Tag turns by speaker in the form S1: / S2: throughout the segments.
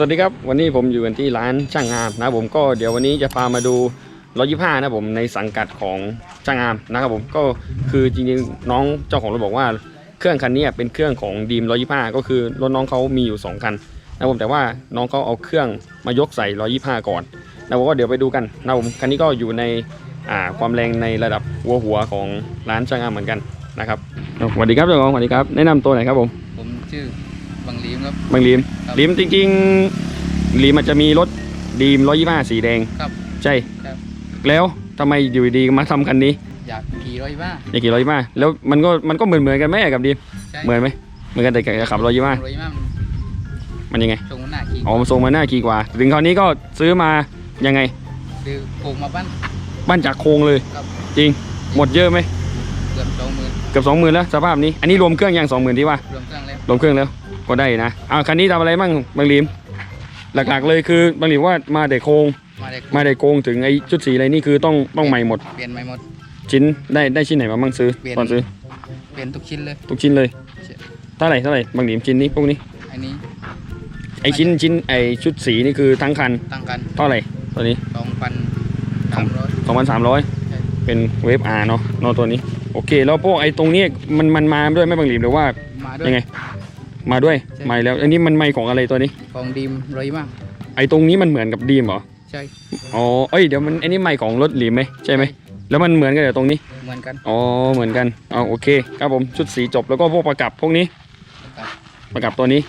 S1: สวัสดีครับ วันนี้ผมอยู่กันที่ร้านช่างงามนะผมก็เดี๋ยววันนี้จะพามาดูรถยี่ห้านะผมในสังกัดของช่างงามนะครับผมก็คือจริงๆน้องเจ้าของรถบอกว่าเครื่องคันนี้เป็นเครื่องของดีมร้อยี่ห้าก็คือรถน้องเขามีอยู่ 2 คันนะผมแต่ว่าน้องเขาเอาเครื่องมายกใส่ร้อยี่ห้าก่อนนะผมก็เดี๋ยวไปดูกันนะผมคันนี้ก็อยู่ในความแรงในระดับหัวหัวของร้านช่างงามเหมือนกันนะครับสวัสดีครับเจ้าของสวัสดีครับแนะนำตัวหน่อยครับผม
S2: ผมชื่อ บังลีมครับ
S1: บางลีม
S2: ครับ
S1: ลีมจริงๆลีมอาจจะมีรถดีมร้อยี่ห้าสีแดง
S2: ครับ
S1: ใช่
S2: ครับ
S1: แล้วทำไมอยู่ดีๆมาทำคันนี้
S2: อยากขี่ร้อยบ้า
S1: อยากขี่ร้อยยี่ห้าแล้วมันก็มันก็เหมือนเหมือนๆกันไหมกับดีม
S2: ใช่
S1: เหมือนไหมเหมือนกันแต่ขับร้อยยี่ห้า
S2: ร้อยบ้ามัน
S1: มันยังไง
S2: ตรงหน้าขี่
S1: อ๋อมันทรงมาหน้าขี่กว่า ถึงคราวนี้ก็ซื้อมายังไง
S2: คือโป่งมาบ้าน
S1: บ้านจากโครงเลย
S2: ครับ
S1: จริงหมดเยอะไหม
S2: เกือบสองหมื่น
S1: เกือบสองหมื่นแล้วสภาพนี้อันนี้รวมเครื่องยังสองหมื่นที่ว่า
S2: รวมเครื่องแล้ว
S1: รวมเครื่องแล้ว ก็ได้นะอ้าวคันนี้ทำอะไรบ้างบางลีมหลักๆเลยคือบางลีมว่ามาแต่โครง
S2: มาได้
S1: มาได้โกงถึงไอ้ชุดสีอะไรนี่คือต้องต้องใหม่หมด
S2: เปลี่ยนใหม่หมด
S1: ชิ้นได้ได้ชิ้นไหนมาบ้างซื้อ
S2: เปลี่ยน
S1: ตอนซื้อ
S2: เปลี่ยนทุกชิ้นเลย
S1: ทุกชิ้นเลย
S2: ใช่
S1: เท่าไหร่เท่าไหร่บางหลีมชิ้นนี้พวกนี้
S2: อันนี้
S1: ไอ้ชิ้นชิ้นไอ้ชุดสีนี่คือทั้งคัน
S2: ตั้งกัน
S1: เท่าไหร่ตัวนี้
S2: สองพันสามร้อย
S1: สองพันสามร้อย
S2: ใช่
S1: เป็นเวฟอาร์เนาะเนอะตัวนี้ โอเค แล้วพวกไอ้ตรงนี้มันมันมาด้วยไหม่บางหลีมหรือว่า
S2: มาด้วย
S1: ยังไง มาด้วย
S2: ใช่
S1: มาแล้ว อันนี้มันไม่ของอะไรตัวนี้
S2: ของดีมร้อยบ้า
S1: ไอ้ตรงนี้มันเหมือนกับดีมเหรอ
S2: ใช่
S1: อ๋อ เอ้ย เดี๋ยวมันอันนี้ไม่ของรถหลีมไหมใช่ไหม แล้วมันเหมือนกันเดี๋ยวตรงนี้
S2: เหมือนกัน
S1: อ๋อ เหมือนกันเอาโอเค ครับผม ชุดสีจบแล้วก็พวกประกับพวกนี้
S2: ครับ
S1: ประกับตัวนี้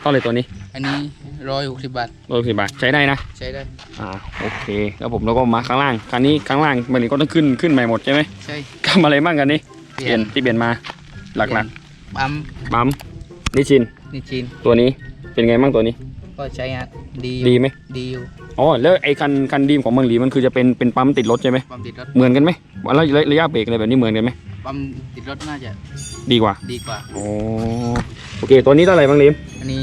S1: เท่าไหร่ตัวนี้
S2: อันนี้ร้อยหกสิบบาท
S1: ร้อยสิบบาท ใช้ได้นะ
S2: ใช้ได้
S1: อ่า โอเค แล้วผมแล้วก็มาข้างล่าง คันนี้ข้างล่างมันก็ต้องขึ้นขึ้นใหม่หมดใช่ไหม
S2: ใช่
S1: ทำอะไรบ้างกันนี้เปลี่ยนที่เปลี่ยนมา หลัก
S2: ปั๊ม
S1: ๆปั๊ม นิชิน
S2: นี่จีน
S1: ตัวนี้เป็นไงบ้างตัวนี้
S2: ก็ใช้งานดีอยู่
S1: ดีไหม
S2: ดีอยู่
S1: อ๋อแล้วไอ้คันคันดีมของเมืองหลีมันคือจะเป็นเป็นปั๊มติดรถใช่ไหม
S2: ปั๊มติดรถ
S1: เหมือนกันไหมแล้วระระยะเบรกอะไรแบบนี้เหมือนกันไหม
S2: ปั๊มติดรถน่าจะ
S1: ดีกว่า
S2: ดีกว่า
S1: อ๋อโอเค ตัวนี้เท่าไหร่บางลีม
S2: อันนี้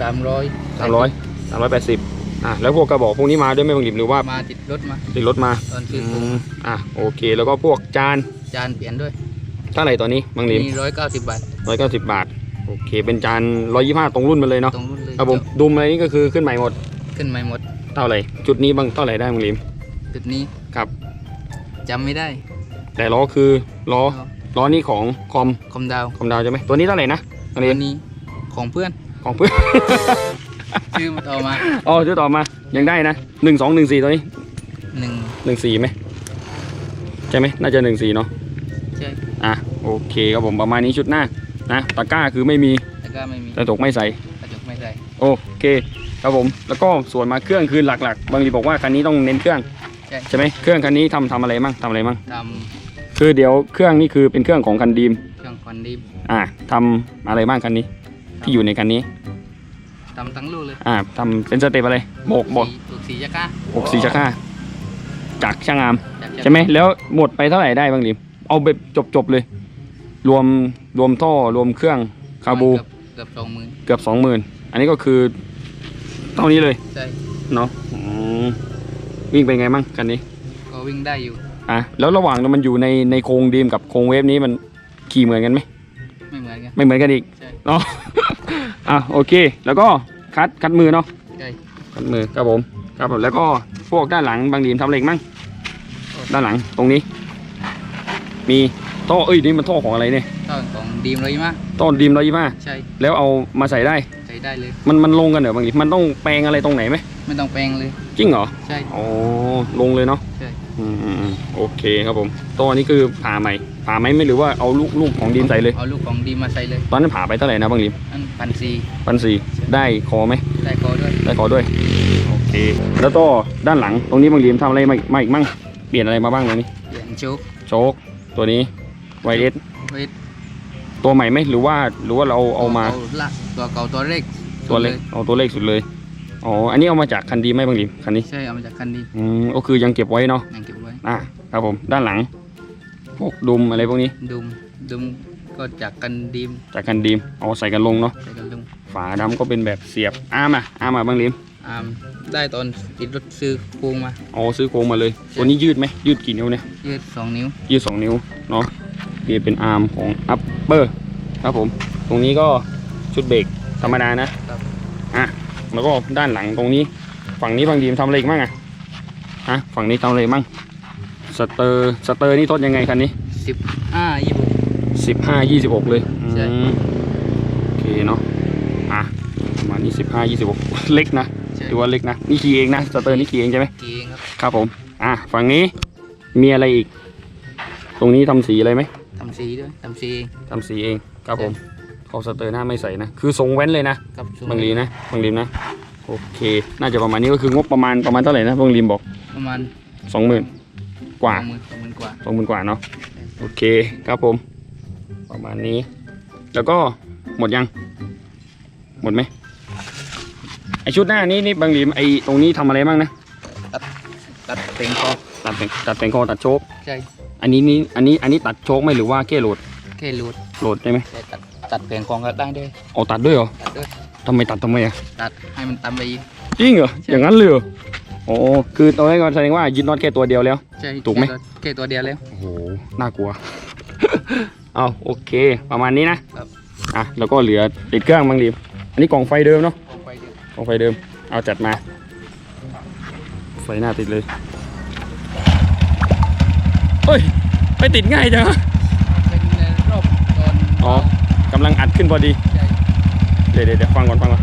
S2: สามร้อย
S1: สามร้อยสามร้อยแปดสิบอะแล้วพวกกระบอกพวกนี้มาด้วยไหมบางลีมหรือว่า
S2: มาติดรถมา
S1: ติดรถมา
S2: ตอนซื้
S1: อื
S2: อผม
S1: มอะโอเค แล้วก็พวกจาน
S2: จานเปลี่ยนด้วย
S1: เท่าไหร่ตัวนี้บางลีม
S2: นี่ร้อยเก้าสิบบาท
S1: ร้อยเก้าสิบบาท โอเค เป็นจานร้อยยี่ห้าตรงรุ่นมาเลยเนาะ
S2: ตรงรุ่นเลย
S1: ครับผมดุมอะไรนี่ก็คือขึ้นใหม่หมด
S2: ขึ้นใหม่หมด
S1: เท่าไหร่จุดนี้บางเท่าไหร่ได้บางลิม
S2: จุดนี้
S1: ครับ
S2: จำไม่ได้
S1: แต่ล้อคือล้อล้อนี่ของคอม
S2: คอมดาว
S1: คอมดาวใช่ไหมตัวนี้เท่าไหร่นะบางลิ
S2: ตั
S1: ม
S2: วนี้ของเพื่อน
S1: ของเพื่อน
S2: ชื่อมันเอามา
S1: อ๋อชื่อต่อมายังได้นะหนึ่งสองหนึ่งสี่ตัวนี้
S2: หนึ่ง
S1: หนึ่งสี่ไหมใช่ไหมน่าจะหนึ่งสี่เนาะ
S2: ใช่
S1: อะโอเคครับผมประมาณนี้ชุดหน้า นะตะกร้าคือไม่มี
S2: แล้วก็ไม่มี
S1: กระจกไม่ใส่
S2: กระจกไม่ใส่
S1: โอเคครับผมแล้วก็ส่วนมาเครื่องคือหลักๆ บางทีบอกว่าคันนี้ต้องเน้นเครื่อง
S2: ใช่
S1: ใช่ไหมเครื่องคันนี้ทำทำอะไรมั่งทำอะไรมั่ง
S2: ท
S1: คือเดี๋ยวเครื่องนี่คือเป็นเครื่องของคันดีมำ
S2: เครื่องควันดีม
S1: อ่าทำอะไรบ้างคันนี้ ที่อยู่ในคันนี้
S2: ทำทั้งลูกเลย
S1: อ่าทำเป็นสเต็ปอะไรโบกโบก
S2: สีถูกสีจักระ
S1: หกสี่ชักห้าจากช่างงาม
S2: จาก
S1: ใช่ไหมแล้วหมดไปเท่าไหร่ได้บางลิมเอาแบบจบจบๆเลย รวมรวมท่อรวมเครื่องคาบู
S2: เกือบเกือบสองหมื่น
S1: เกือบสองหมื่นอันนี้ก็คือเท่านี้เลย
S2: ใช่
S1: เนาะอืมวิ่งเป็นไงมั่งคันนี้
S2: ก็วิ่งได้อยู่
S1: อะแล้วระหว่างมันอยู่ในในโครงดีมกับโครงเวฟนี้มันขี่เหมือนกันไหม
S2: ไม่เหมือนกัน
S1: ไม่เหมือนกันอีก
S2: ใช่
S1: เนาะ อะโอเค แล้วก็คัดคัดมือเนาะ
S2: ใช่
S1: คัดมือครับผมครับผมแล้วก็พวกด้านหลังบางดีมทำอะไรอีกมั่งด้านหลังตรงนี้ มี ท่อเอ้ยนี่มันท่อของอะไรเนี่ย
S2: ต้นของดีมเลยมาก
S1: ท่อดีมร้อยยี่ห้า
S2: ใช่
S1: แล้วเอามาใส่ได้
S2: ใช้ได้เลย
S1: มันมันลงกันเหรอบางดีมันต้องแปลงอะไรตรงไหนไหม
S2: ไม่ต้องแปลงเลย
S1: จริงเหรอ
S2: ใช่
S1: อ๋อลงเลยเนาะ
S2: ใช่
S1: อืมอืมอืมโอเคครับผมตัวนี้คือผ่าใหม่ผ่าไหมไม่หรือว่าเอาลูกลูกของดีมใส่เลย
S2: เอาลูกของดีมมาใส่เลย
S1: ตอนนั้นผ่าไปเท่าไหร่นะบางดีม
S2: อันพันซี
S1: พันสี่ได้คอไหม
S2: ได้คอด้วย
S1: ได้ขอด้วยโอเคแล้วก็ด้านหลังตรงนี้บางเหลี่ยมทำอะไรมามาอีกมั่งเปลี่ยนอะไรมาบ้างตรงนี้
S2: เปลี่ยนโชค
S1: โชคตัวนี้ ไวเอส
S2: เวท
S1: ตัวใหม่ไหมหรือว่าหรือว่าเราเอามา
S2: ละตัวเก่าตัวเล็ก
S1: ตัวเล็กเอาตัวเลขสุดเลยอ๋ออันนี้เอามาจากคันดีไหมบางเหลี่ยมคันนี้
S2: ใช่เอามาจากคันดี
S1: อืมก็คือยังเก็บไว้เนาะ
S2: ยังเก็บไว้
S1: อ่าครับผมด้านหลัง พวกดุมอะไรพวกนี้
S2: ดุมดุมก็จากกันดีม
S1: จากคันดีมเอาใส่กันลงเนาะ
S2: ใส่กันลุง
S1: ฝาดำก็เป็นแบบเสียบอาร์มอะอาร์มอะบางเหลี่ยม
S2: อ่าได้ตอนติดรถซื้อโครงมา
S1: อ๋อซื้อโครงมาเลยตัวนี้ยืดไหมยืดกี่นิ้วเนี่ย
S2: ยืดสองนิ้ว
S1: ยืดสองนิ้วเนาะ นี่เป็นอาร์มของอัปเปอร์ครับผม ตรงนี้ก็ชุดเบรกธรรมดานะครับอะแล้วก็ด้านหลังตรงนี้ ฝั่งนี้บางดีมทำอะไรอีกมั่งอะฮะฝั่งนี้ทำอะไรมั่งสเตอร์สเตอร์นี่ทดยังไงคันนี้
S2: สิบห้ายี่สิบ
S1: สิบห้ายี่สิบหกเลย
S2: ใช่
S1: อืมโอเคเนาะอะประมาณนี้สิบห้ายี่สิบหกเล็กนะ
S2: ใช่
S1: ถือว่าเล็กนะนี่ขี่เองนะสเตอร์นี่ขี่เองใช่ไหม
S2: กี่เองครับ
S1: ครับผม อะฝั่งนี้มีอะไรอีก ตรงนี้ทำสีอะไรไหม
S2: ทำสีด้วยทำสีเอง
S1: ทำสีเองครับผมเขาสเตอร์หน้าไม่ใส่นะ คือทรงแว้นเลยนะ
S2: กับบา
S1: งรีนะบางรีนะ โอเค น่าจะประมาณนี้ก็คืองบประมาณประมาณเท่าไหร่นะบางรีมบอก
S2: ประมาณ
S1: สองหมื่นกว่า
S2: สองหมื่นสองหมื่นกว่า
S1: สองหมื่นกว่าเนาะ โอเคครับผม ประมาณนี้ แล้วก็หมดยัง หมดไหมไอชุดหน้านี้นี่บางรีมไอตรงนี้ทำอะไรบ้างนะ
S2: ตัดเต็งคอ
S1: ตัดแต่งตัดแต่งคอตัดโชค
S2: ใช่
S1: อันนี้นี่อันนี้อันนี้ตัดโชคไหมหรือว่าแค่โหลด
S2: แค่รูด
S1: โหลดได้ไหม
S2: แต่ตัดตัดเต็งคองก็ได้ด้วย
S1: เอาตัดด้วยเหรอ
S2: ตัดด้วย
S1: ทำไมตัดทำไมอะ
S2: ตัดให้มันตามไปอีก
S1: จริงเหรออย่างนั้นเลยเหรอโอ้คือตอนนี้ก็แสดงว่ายึดน็อตแค่ตัวเดียวแล้ว
S2: ใช่
S1: ถูกไหม
S2: แค่ตัวแค่ตัวเดียวแล้ว
S1: โอ้โหน่ากลัว เอาโอเค ประมาณนี้นะครับ อะแล้วก็เหลือติดเครื่องบางดีอันนี้กล่องไฟเดิมเนาะ
S2: ออกไปเดียว
S1: กล่องไฟเดิมเอาจัดมา ไฟหน้าติดเลยเฮ้ย ไปติดง่ายจังอะ
S2: เป็นในรอบตอน
S1: อ๋อกำลังอัดขึ้นพอดี
S2: ใช่
S1: เดี๋ยวเดี๋ยวเดี๋ยวฟังก่อนฟังก่อน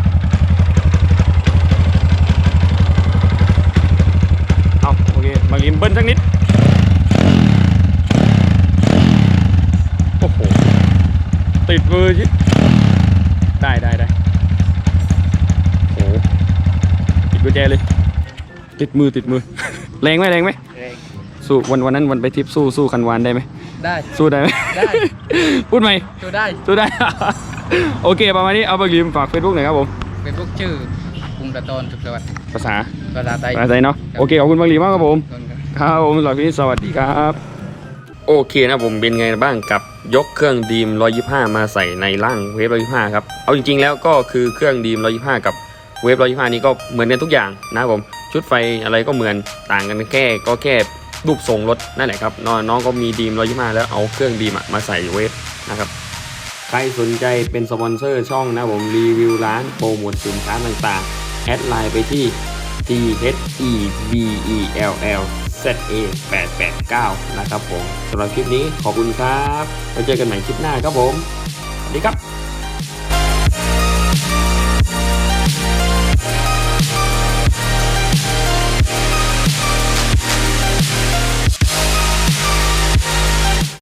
S1: เอาโอเคบางลิมเบิ้ลสักนิด โอ้โห ติดมือชิได้ได้ได้โอ้โหติดกุญแจเลย ติดมือติดมือ แรงไหมแรงไหม
S2: แรง
S1: สู้วันวันนั้นวันไปทริปสู้สู้คันวานได้ไหม
S2: ได้
S1: สู้ได้ไหม
S2: ได้
S1: พูดไหม
S2: ตัวได้
S1: สู้ได้ โอเคประมาณนี้เอาบางลิมฝากเฟซบุ๊กหน่อยครับผม
S2: เป็นพวกชื่อกุงตะตอนสุขสวัสดิ์
S1: ภาษา
S2: ภาษาไทย
S1: ภาษาไทยเนาะโอเคขอบคุณบางลีมากครับผม
S2: ก่อนครับ
S1: ครับผมสำหรับที่นี้สวัสดีครับโอเคนะผมเป็นไงบ้างกับยกเครื่องดีม 125 มาใส่ในร่างเวฟ 125 ครับ เอาจริงๆแล้วก็คือเครื่องดีม 125 กับเวฟ 125 นี้ก็เหมือนกันทุกอย่างนะครับผม ชุดไฟอะไรก็เหมือนต่างกันแค่ก็แค่ รูปทรงรถนั่นแหละครับน้องก็มีดีม125แล้วเอาเครื่องดีมมาใส่เวฟนะครับใครสนใจเป็นสปอนเซอร์ช่องนะผมรีวิวร้านโปรโมทสินค้าต่างๆ แอดไลน์ไปที่ t h e b e l l z a 8 8 9นะครับผมสำหรับคลิปนี้ขอบคุณครับไว้เจอกันใหม่คลิปหน้าครับผม สวัสดีครับ